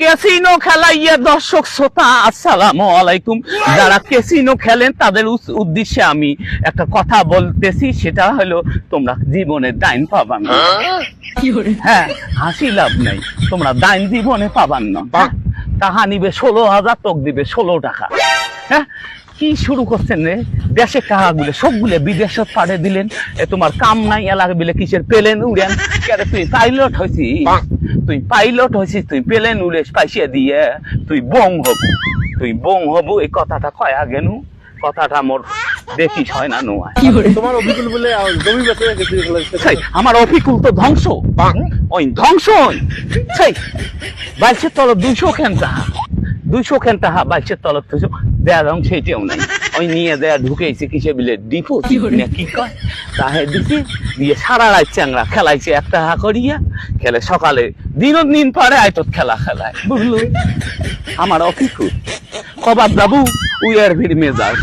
Casino খেলাইয়া দর্শক শ্রোতা আসসালামু আলাইকুম। যারা ক্যাসিনো খেলেন তাদের উদ্দেশ্যে আমি একটা কথা বলতেছি সেটা হলো তোমরা জীবনে ডাইন পাবান না। হ্যাঁ হাসি লাভ নাই। তোমরা ডাইন জীবনে পাবান না। তাহা নিবে ষোলো হাজার তোক দিবে ষোলো টাকা। হ্যাঁ? কি শুরু করছেন রে? দেশের টাকাগুলো সবগুলো বিদেশত পাড়ে দিলেন। এ তোমার কাম নাই এলাকা বিলে কিসের পেলেন উড়েন? কেরে তুই পাইলট হয়েছি তুই পাইলট হয়েছিস তুই পেলেন উড়ে পাইসে দিয়ে। তুই বং হবু তুই বং হবু এই কথাটা কয় আগে নু? কথাটা মোর দেখিস হয় না নোয়া তোমার অভিজ্ঞ বলে জমি বেচে আমার অফিকুল তো ধ্বংস। ওই ধ্বংস ওই। সেই বাইশের তল দুইশো খেন তাহা। দুইশো খেন তাহা বাইশের তলত থেকে দেয়া রং সেইটাও নাই। ওই নিয়ে দেয়া ঢুকেছে কিসে বিলে? ডিপো না কি কয়? তাহে দিকে দিয়ে সারা রাত চ্যাংরা খেলাইছে একটা হা করিয়া খেলে সকালে দিন দিন পরে আয়তত খেলা খেলায়। বুঝলো? আমার অফিস। কবাব বাবু উইয়ার ভিড় মেজাজ।